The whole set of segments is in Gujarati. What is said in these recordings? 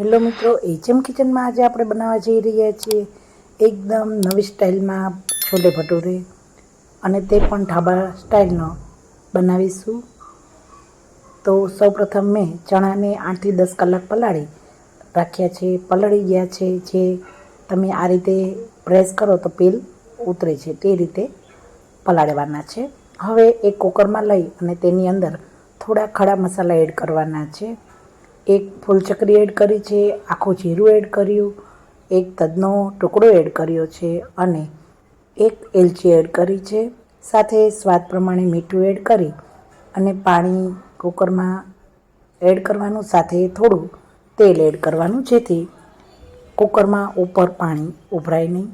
હેલો મિત્રો એચએમ કિચનમાં આજે આપણે બનાવવા જઈ રહ્યા છીએ એકદમ નવી સ્ટાઇલમાં છોલે ભટુરે અને તે પણ ઢાબા સ્ટાઇલનો બનાવીશું. તો સૌપ્રથમ મેં ચણાને આઠથી દસ કલાક પલાળી રાખ્યા છે, પલળી ગયા છે, જે તમે આ રીતે પ્રેસ કરો તો પેલ ઉતરે છે, તે રીતે પલાળવાના છે. હવે એક કુકરમાં લઈ અને તેની અંદર થોડા ખડા મસાલા એડ કરવાના છે. એક ફૂલચક્રી એડ કરી છે, આખું જીરું એડ કર્યું, એક તદનો ટુકડો એડ કર્યો છે અને એક એલચી એડ કરી છે. સાથે સ્વાદ પ્રમાણે મીઠું એડ કરી અને પાણી કુકરમાં એડ કરવાનું, સાથે થોડું તેલ એડ કરવાનું, જેથી કુકરમાં ઉપર પાણી ઉભરાય નહીં.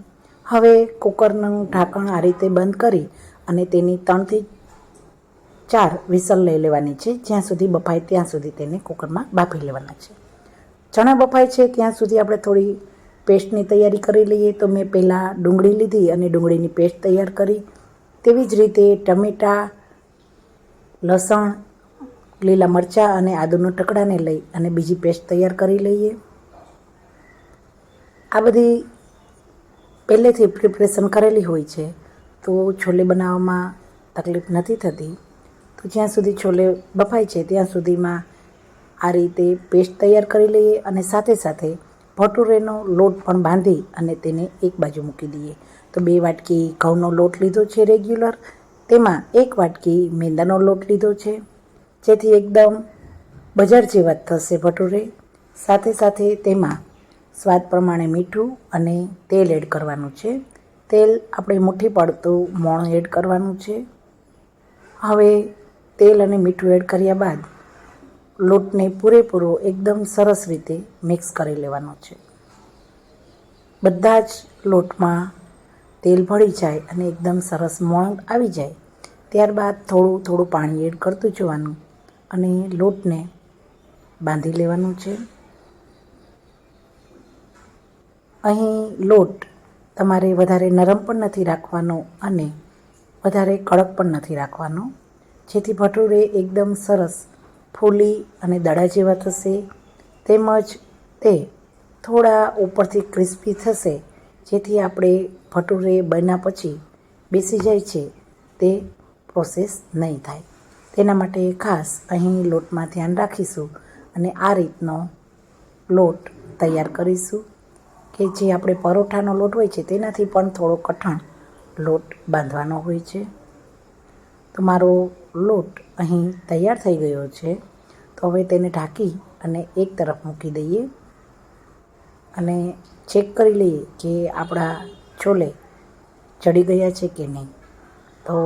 હવે કુકરનું ઢાંકણ આ રીતે બંધ કરી અને તેની ત્રણથી ચાર વિસલ લઈ લેવાની છે. જ્યાં સુધી બફાય ત્યાં સુધી તેને કુકરમાં બાફી લેવાના છે. ચણા બફાય છે ત્યાં સુધી આપણે થોડી પેસ્ટની તૈયારી કરી લઈએ તો મેં પહેલાં ડુંગળી લીધી અને ડુંગળીની પેસ્ટ તૈયાર કરી. તેવી જ રીતે ટમેટાં, લસણ, લીલા મરચાં અને આદુનો ટકડાને લઈ અને બીજી પેસ્ટ તૈયાર કરી લઈએ. આ બધી પહેલેથી પ્રિપરેશન કરેલી હોય છે. તો છોલે બનાવવામાં તકલીફ નથી થતી. તો જ્યાં સુધી છોલે બફાય છે, ત્યાં સુધીમાં આ રીતે પેસ્ટ તૈયાર કરી લઈએ અને સાથે સાથે ભટુરેનો લોટ પણ બાંધી અને તેને એક બાજુ મૂકી દઈએ. તો બે વાટકી ઘઉંનો લોટ લીધો છે રેગ્યુલર. તેમાં એક વાટકી મેંદાનો લોટ લીધો છે. જેથી એકદમ બજાર જેવા થશે ભટુરે. સાથે સાથે તેમાં સ્વાદ પ્રમાણે મીઠું અને તેલ એડ કરવાનું છે. તેલ આપણે મુઠ્ઠી પડતું મોણ એડ કરવાનું છે. હવે તેલ અને મીઠું એડ કર્યા બાદ લોટને પૂરેપૂરો એકદમ સરસ રીતે મિક્સ કરી લેવાનો છે. બધા જ લોટમાં તેલ ભળી જાય અને એકદમ સરસ મોણ આવી જાય. ત્યારબાદ થોડું થોડું પાણી એડ કરતું જવાનું અને લોટને બાંધી લેવાનું છે. અહીં લોટ તમારે વધારે નરમ પણ નથી રાખવાનો અને વધારે કડક પણ નથી રાખવાનો. જેથી ભટુરે એકદમ સરસ ફૂલી અને દડા જેવા થશે. તેમજ તે થોડા ઉપરથી ક્રિસ્પી થશે, જેથી આપણે ભટુરે બન્યા પછી બેસી જાય છે. તે પ્રોસેસ નહીં થાય. તેના માટે ખાસ અહીં લોટમાં ધ્યાન રાખીશું અને આ રીતનો લોટ તૈયાર કરીશું કે જે આપણે પરોઠાનો લોટ હોય છે, તેનાથી પણ થોડો કઠણ લોટ બાંધવાનો હોય છે. તો મારો લોટ અહીં તૈયાર થઈ ગયો છે. તો હવે તેને ઢાંકી અને એક તરફ મૂકી દઈએ અને ચેક કરી લઈએ કે આપણા છોલે ચડી ગયા છે કે નહીં. તો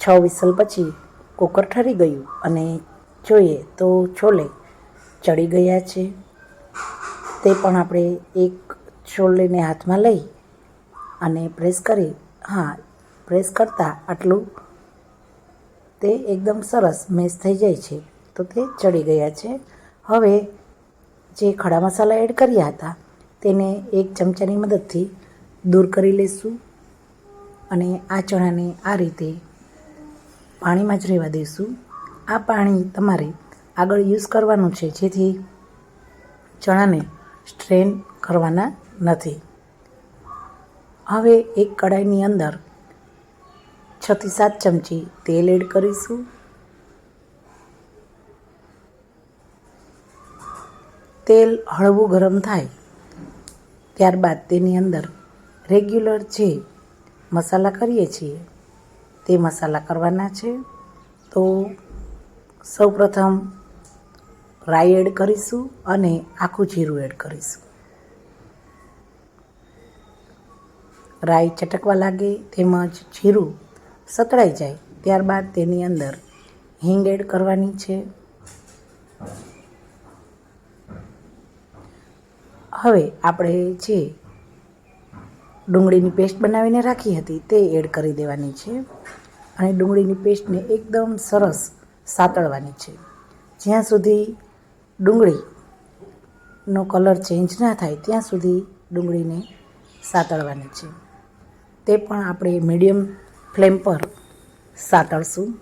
છ વિસલ પછી કુકર ઠરી ગયું અને જોઈએ તો છોલે ચડી ગયા છે. તે પણ આપણે એક છોલેને હાથમાં લઈ અને પ્રેસ કરી, હા પ્રેસ કરતાં આટલું તે એકદમ સરસ મેશ થઈ જાય છે. તો તે ચડી ગયા છે. હવે જે ખડા મસાલા એડ કર્યા હતા, તેને એક ચમચાની મદદથી દૂર કરી લઈશું અને આ ચણાને આ રીતે પાણીમાં જ રહેવા દઈશું આ પાણી તમારે આગળ યુઝ કરવાનું છે, જેથી ચણાને સ્ટ્રેન કરવાના નથી. હવે એક કડાઈની અંદર છથી સાત ચમચી તેલ એડ કરીશું. તેલ હળવું ગરમ થાય ત્યારબાદ તેની અંદર રેગ્યુલર જે મસાલા કરીએ છીએ તે મસાલા કરવાના છે. તો સૌપ્રથમ રાઈ એડ કરીશું અને આખું જીરું એડ કરીશું. રાઈ ચટકવા લાગે તેમજ જીરું સતળાઈ જાય, ત્યારબાદ તેની અંદર હિંગ એડ કરવાની છે. હવે આપણે જે ડુંગળીની પેસ્ટ બનાવીને રાખી હતી તે એડ કરી દેવાની છે અને ડુંગળીની પેસ્ટને એકદમ સરસ સાતળવાની છે. જ્યાં સુધી ડુંગળીનો કલર ચેન્જ ના થાય, ત્યાં સુધી ડુંગળીને સાતળવાની છે. તે પણ આપણે મીડિયમ ફ્લેમ પર સાતળશું.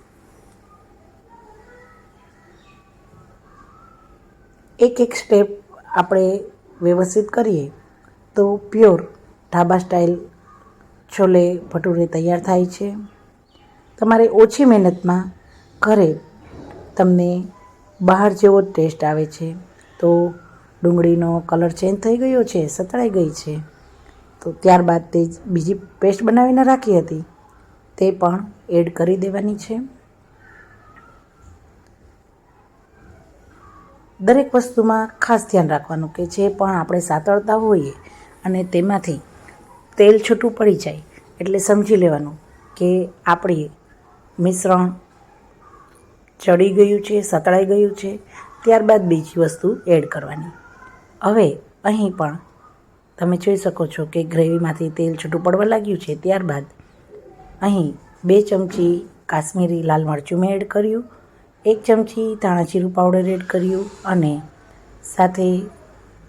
એક એક સ્ટેપ આપણે વ્યવસ્થિત કરીએ તો પ્યોર ઢાબા સ્ટાઇલ છોલે ભટુરે તૈયાર થાય છે. તમારે ઓછી મહેનતમાં ઘરે તમને બહાર જેવો ટેસ્ટ આવે છે. તો ડુંગળીનો કલર ચેન્જ થઈ ગયો છે, સતળાઈ ગઈ છે. તો ત્યારબાદ તે બીજી પેસ્ટ બનાવીને રાખી હતી. તે પણ એડ કરી દેવાની છે. દરેક વસ્તુમાં ખાસ ધ્યાન રાખવાનું કે જે પણ આપણે સાતળતા હોઈએ અને તેમાંથી તેલ છૂટું પડી જાય એટલે સમજી લેવાનું કે આપણી મિશ્રણ ચડી ગયું છે, સતળાઈ ગયું છે, ત્યારબાદ બીજી વસ્તુ એડ કરવાની. હવે અહીં પણ તમે જોઈ શકો છો કે ગ્રેવીમાંથી તેલ છૂટું પડવા લાગ્યું છે, ત્યારબાદ અહીં બે ચમચી કાશ્મીરી લાલ મરચું મેં એડ કર્યું, એક ચમચી ધાણાજીરું પાવડર એડ કર્યું અને સાથે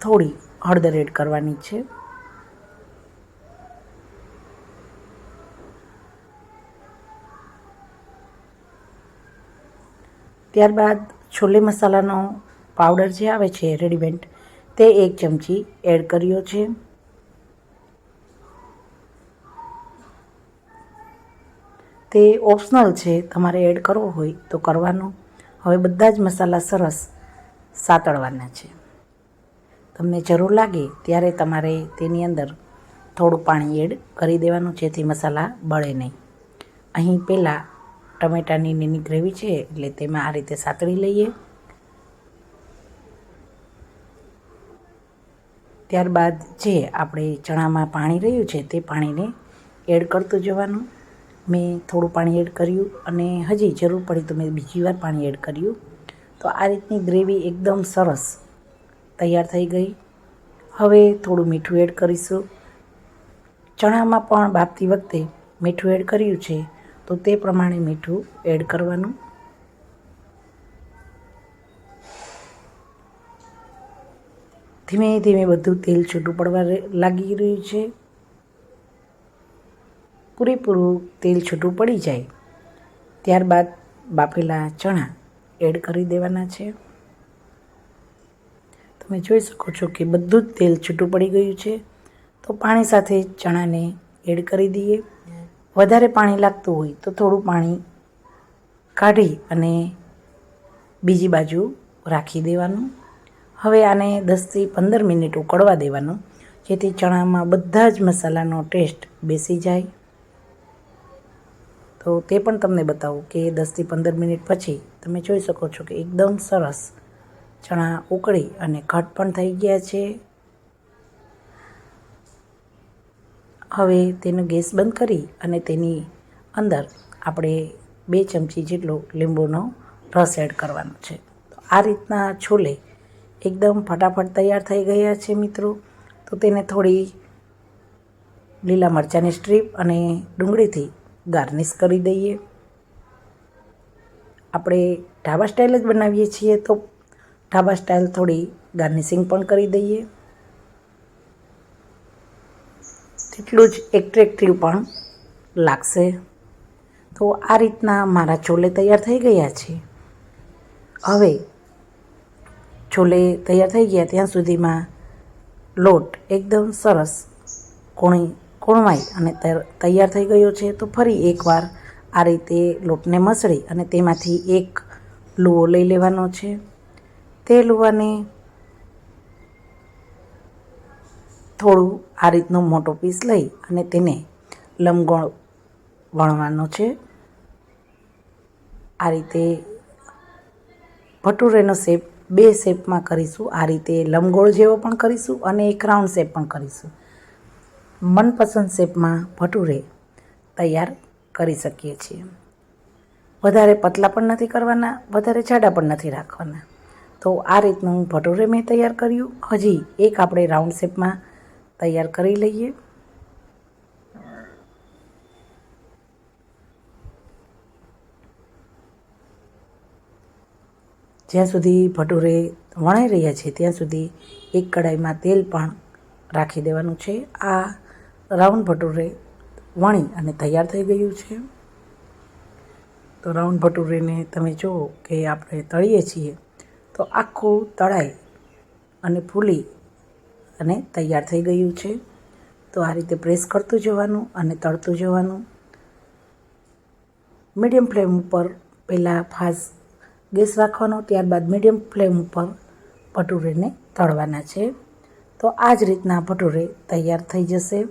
થોડી હળદર એડ કરવાની છે. ત્યારબાદ છોલે મસાલાનો પાવડર જે આવે છે, રેડીમેડ, તે એક ચમચી એડ કર્યો છે. તે ઓપ્શનલ છે તમારે એડ કરવો હોય તો કરવાનો. હવે બધા જ મસાલા સરસ સાતળવાના છે. તમને જરૂર લાગે ત્યારે તમારે તેની અંદર થોડું પાણી એડ કરી દેવાનું જેથી મસાલા બળે નહીં. અહીં પહેલાં ટમેટાની નીની ગ્રેવી છે એટલે તેમાં આ રીતે સાતળી લઈએ. ત્યારબાદ જે આપણે ચણામાં પાણી રહ્યું છે તે પાણીને એડ કરતું જવાનું. મેં થોડું પાણી એડ કર્યું અને હજી જરૂર પડી તો મેં બીજી વાર પાણી એડ કર્યું. તો આ રીતની ગ્રેવી એકદમ સરસ તૈયાર થઈ ગઈ. હવે થોડું મીઠું એડ કરીશું. ચણામાં પણ બાફતી વખતે મીઠું એડ કર્યું છે, તો તે પ્રમાણે મીઠું એડ કરવાનું. ધીમે ધીમે બધું તેલ છૂટું પડવા લાગી રહ્યું છે. પૂરેપૂરું તેલ છૂટું પડી જાય. ત્યારબાદ બાફેલા ચણા એડ કરી દેવાના છે. તમે જોઈ શકો છો કે બધું જ તેલ છૂટું પડી ગયું છે. તો પાણી સાથે ચણાને એડ કરી દઈએ. વધારે પાણી લાગતું હોય તો થોડું પાણી કાઢી અને બીજી બાજુ રાખી દેવાનું. હવે આને દસથી પંદર મિનિટ ઉકળવા દેવાનું, જેથી ચણામાં બધા જ મસાલાનો ટેસ્ટ બેસી જાય. તો તે પણ તમને બતાવું કે દસથી પંદર મિનિટ પછી તમે જોઈ શકો છો કે એકદમ સરસ ચણા ઉકળી અને ઘટ પણ થઈ ગયા છે. હવે તેનો ગેસ બંધ કરી અને તેની અંદર આપણે બે ચમચી જેટલો લીંબુનો રસ એડ કરવાનો છે. તો આ રીતના છોલે એકદમ ફટાફટ તૈયાર થઈ ગયા છે મિત્રો. તો તેને થોડી લીલા મરચાંની સ્ટ્રીપ અને ડુંગળીથી ગાર્નિશ કરી દઈએ. આપણે ઢાબા સ્ટાઇલ જ બનાવીએ છીએ તો ઢાબા સ્ટાઇલ થોડી ગાર્નિશિંગ પણ કરી દઈએ. તેટલું જ એટ્રેક્ટિવ પણ લાગશે. તો આ રીતના મારા છોલે તૈયાર થઈ ગયા છે. હવે છોલે તૈયાર થઈ ગયા ત્યાં સુધીમાં લોટ એકદમ સરસ કોણી કોણવાઈ અને તૈયાર થઈ ગયો છે, તો ફરી એકવાર આ રીતે લોટને મસળી અને તેમાંથી એક લુઓ લઈ લેવાનો છે. તે લુવાને થોડું આ રીતનો મોટો પીસ લઈ અને તેને લંબગોળ વણવાનો છે. આ રીતે ભટુરેનો શેપ બે શેપમાં કરીશું. આ રીતે લંબગોળ જેવો પણ કરીશું અને એક રાઉન્ડ શેપ પણ કરીશું. મનપસંદ શેપમાં ભટુરે તૈયાર કરી શકીએ છીએ. વધારે પતલા પણ નથી કરવાના, વધારે જાડા પણ નથી રાખવાના. તો આ રીતનું ભટુરે મેં તૈયાર કર્યું. હજી એક આપણે રાઉન્ડ શેપમાં તૈયાર કરી લઈએ. જ્યાં સુધી ભટુરે વણાઈ રહ્યા છે, ત્યાં સુધી એક કડાઈમાં તેલ પણ રાખી દેવાનું છે. આ રાઉન્ડ ભટુરે વણી અને તૈયાર થઈ ગયું છે. તો રાઉન્ડ ભટુરેને તમે જુઓ કે આપણે તળીએ છીએ, તો આખું તળાઈ અને ફૂલી અને તૈયાર થઈ ગયું છે. તો આ રીતે પ્રેસ કરતું જવાનું અને તળતું જવાનું. મીડિયમ ફ્લેમ ઉપર પહેલાં ફાસ ગેસ રાખવાનો, ત્યારબાદ મીડિયમ ફ્લેમ ઉપર ભટુરેને તળવાના છે. તો આ જ રીતના ભટુરે તૈયાર થઈ જશે.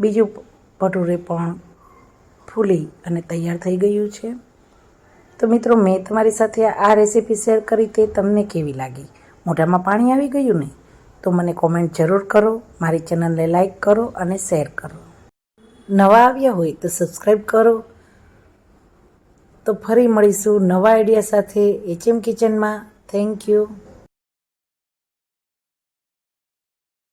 બીજું ભટુરે પણ ફૂલી અને તૈયાર થઈ ગયું છે. તો મિત્રો, મેં તમારી સાથે આ રેસીપી શેર કરી તે તમને કેવી લાગી? મોઢામાં પાણી આવી ગયું ને? તો મને કોમેન્ટ જરૂર કરો, મારી ચેનલને લાઈક કરો અને શેર કરો. નવા આવ્યા હોય તો સબસ્ક્રાઈબ કરો. તો ફરી મળીશું નવા આઈડિયા સાથે એચએમ કિચનમાં થેન્ક યુ